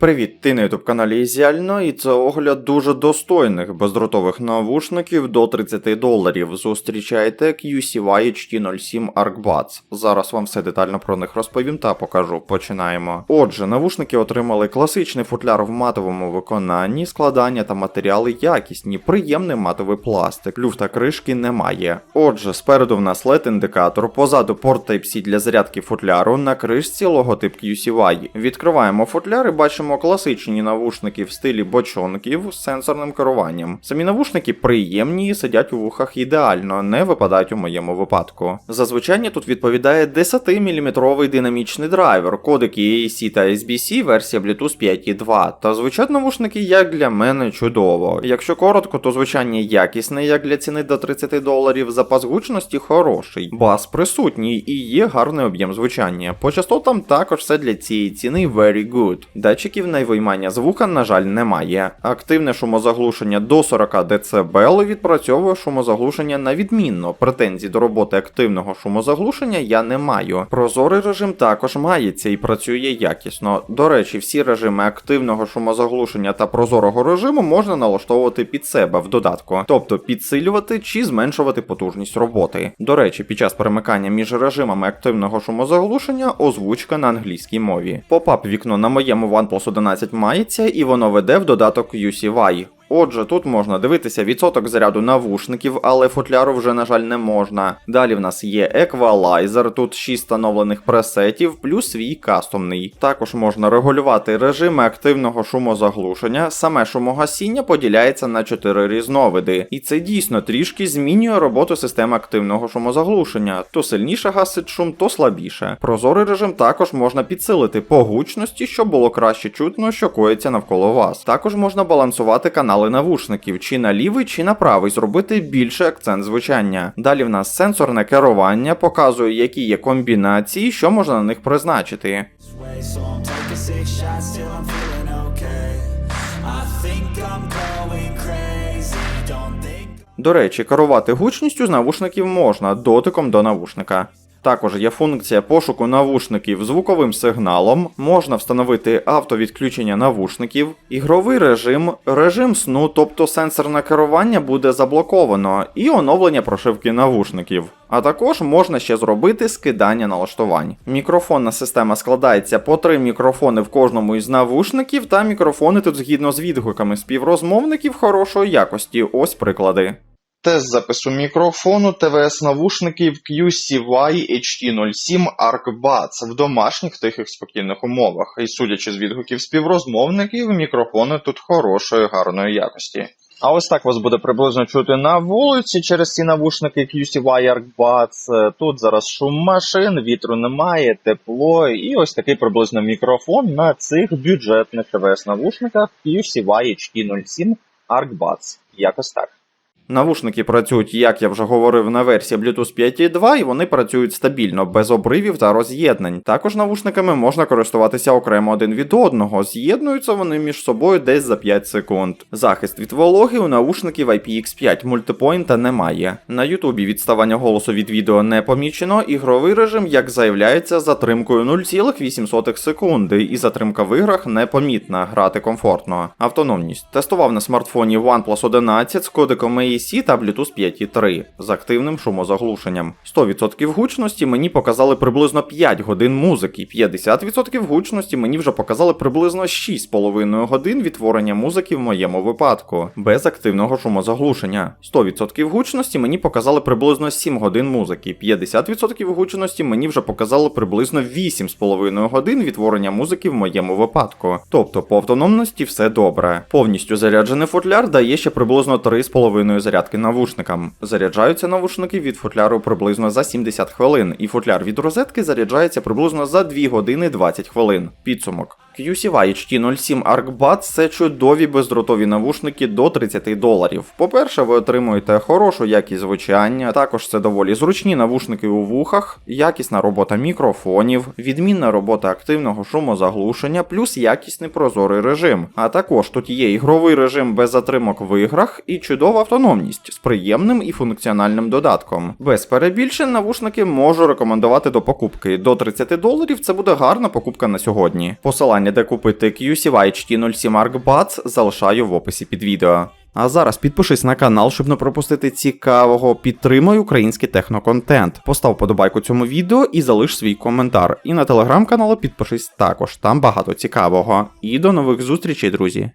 Привіт, ти на ютуб каналі Ізіально, і це огляд дуже достойних бездротових навушників до 30 доларів. Зустрічайте QCY HT07 ArcBuds. Зараз вам все детально про них розповім та покажу. Починаємо. Отже, навушники отримали класичний футляр в матовому виконанні, складання та матеріали якісні, приємний матовий пластик, люфта кришки немає. Отже, спереду в нас led індикатор позаду порт Type-C для зарядки футляру, на кришці логотип QCY. Відкриваємо футляр і бачимо класичні навушники в стилі бочонків з сенсорним керуванням. Самі навушники приємні і сидять у вухах ідеально, не випадають у моєму випадку. Зазвичай тут відповідає 10-мм динамічний драйвер, кодек EAC та SBC, версія Bluetooth 5.2. Та звучать навушники як для мене чудово. Якщо коротко, то звучання якісне, як для ціни до 30 доларів, запас гучності хороший, бас присутній і є гарний об'єм звучання. По частотам також все для цієї ціни very good. Датчиків найвиймання звука, на жаль, немає. Активне шумозаглушення до 40 дБ відпрацьовує шумозаглушення на відмінно. Претензій до роботи активного шумозаглушення я не маю. Прозорий режим також мається і працює якісно. До речі, всі режими активного шумозаглушення та прозорого режиму можна налаштовувати під себе в додатку, тобто підсилювати чи зменшувати потужність роботи. До речі, під час перемикання між режимами активного шумозаглушення озвучка на англійській мові. Попап вікно на моєму OnePlus 11 мається і воно веде в додаток UCY. Отже, тут можна дивитися відсоток заряду навушників, але футляру вже, на жаль, не можна. Далі в нас є еквалайзер, тут 6 встановлених пресетів, плюс свій кастомний. Також можна регулювати режими активного шумозаглушення. Саме шумогасіння поділяється на 4 різновиди, і це дійсно трішки змінює роботу системи активного шумозаглушення. То сильніше гасить шум, то слабіше. Прозорий режим також можна підсилити по гучності, щоб було краще чутно, що коїться навколо вас. Також можна балансувати канали навушників, чи на лівий, чи на правий, зробити більше акцент звучання. Далі в нас сенсорне керування показує, які є комбінації, що можна на них призначити. До речі, керувати гучністю з навушників можна дотиком до навушника. Також є функція пошуку навушників звуковим сигналом, можна встановити автовідключення навушників, ігровий режим, режим сну, тобто сенсорне керування буде заблоковано, і оновлення прошивки навушників. А також можна ще зробити скидання налаштувань. Мікрофонна система складається по три мікрофони в кожному із навушників, та мікрофони тут згідно з відгуками співрозмовників хорошої якості. Ось приклади. Тест запису мікрофону ТВС навушників QCY HT07 ArcBuds в домашніх тихих спокійних умовах. І судячи з відгуків співрозмовників, мікрофони тут хорошої, гарної якості. А ось так вас буде приблизно чути на вулиці через ці навушники QCY ArcBuds. Тут зараз шум машин, вітру немає, тепло, і ось такий приблизно мікрофон на цих бюджетних ТВС навушниках QCY HT07 ArcBuds. Якось так. Навушники працюють, як я вже говорив, на версії Bluetooth 5.2 і вони працюють стабільно, без обривів та роз'єднань. Також навушниками можна користуватися окремо один від одного, з'єднуються вони між собою десь за 5 секунд. Захист від вологи у навушників IPX5 мультипойнта немає. На Ютубі відставання голосу від відео не помічено, ігровий режим, як заявляється, затримкою 0,8 секунди, і затримка в іграх непомітна, грати комфортно. Автономність тестував на смартфоні OnePlus 11 з кодиком кодеком AEC та Bluetooth 5.3 з активним шумозаглушенням. 100% гучності мені показали приблизно 5 годин музики, 50% гучності мені вже показали приблизно 6,5 годин відтворення музики в моєму випадку, без активного шумозаглушення. 100% гучності мені показали приблизно 7 годин музики, 50% гучності мені вже показали приблизно 8,5 годин відтворення музики в моєму випадку. Тобто по автономності все добре. Повністю заряджений футляр дає ще приблизно 3,5 зарядки навушникам. Заряджаються навушники від футляру приблизно за 70 хвилин, і футляр від розетки заряджається приблизно за 2 години 20 хвилин. Підсумок. QCY HT07 ArcBuds – це чудові бездротові навушники до 30 доларів. По-перше, ви отримуєте хорошу якість звучання, також це доволі зручні навушники у вухах, якісна робота мікрофонів, відмінна робота активного шумозаглушення, плюс якісний прозорий режим. А також тут є ігровий режим без затримок в іграх і чудова автономність з приємним і функціональним додатком. Без перебільшень навушники можу рекомендувати до покупки. До 30 доларів це буде гарна покупка на сьогодні. Посилання посилання, де купити QCY HT07 Mark Buds, залишаю в описі під відео. А зараз підпишись на канал, щоб не пропустити цікавого. Підтримай український техноконтент. Постав подобайку цьому відео і залиш свій коментар. І на телеграм-канал підпишись також, там багато цікавого. І до нових зустрічей, друзі!